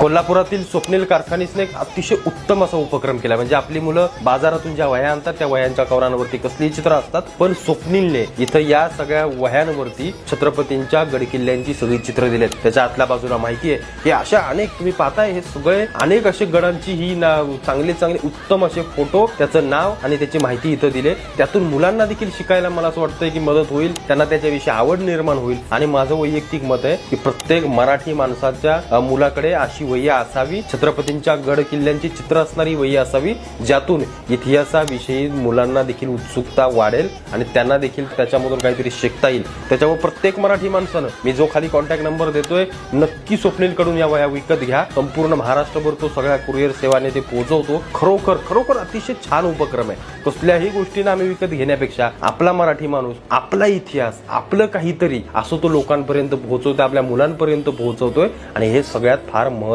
कोल्हापुरातील स्वप्नील कारखानीसने एक अतिशय उत्तम असा उपक्रम केला. म्हणजे आपली मुलं बाजारातून ज्या वह्या आणतात त्या वह्यांच्या कवरांवरती कसलीही चित्र असतात पण स्वप्नीलने इथं या सगळ्या वह्यांवरती छत्रपतींच्या गडकिल्ल्यांची सगळी चित्र दिलेत. त्याच्या आतल्या बाजूला माहिती आहे की अशा अनेक तुम्ही पाहताय हे सगळे अनेक असे गडांची ही ना चांगले चांगले उत्तम असे फोटो त्याचं नाव आणि त्याची माहिती इथं दिले. त्यातून मुलांना देखील शिकायला मला असं वाटतंय की मदत होईल त्यांना त्याच्याविषयी आवड निर्माण होईल. आणि माझं वैयक्तिक मत आहे की प्रत्येक मराठी माणसाच्या मुलाकडे अशी वही असावी. छत्रपतींच्या गड किल्ल्यांची चित्र असणारी वही असावी ज्यातून इतिहासाविषयी मुलांना देखील उत्सुकता वाढेल आणि त्यांना देखील त्याच्यामधून काहीतरी शिकता येईल. त्याच्यामुळे प्रत्येक मराठी माणसानं मी जो खाली कॉन्टॅक्ट नंबर देतोय नक्की स्वप्नीलकडून या वया विकत घ्या. संपूर्ण महाराष्ट्रभर तो सगळ्या कुरिअर सेवाने ते पोहोचवतो. खरोखर खरोखर अतिशय छान उपक्रम आहे. कसल्याही गोष्टीनं आम्ही विकत घेण्यापेक्षा आपला मराठी माणूस आपला इतिहास आपलं काहीतरी असं तो लोकांपर्यंत पोहोचवतोय आपल्या मुलांपर्यंत पोहोचवतोय. आणि हे सगळ्यात फार महत्त्व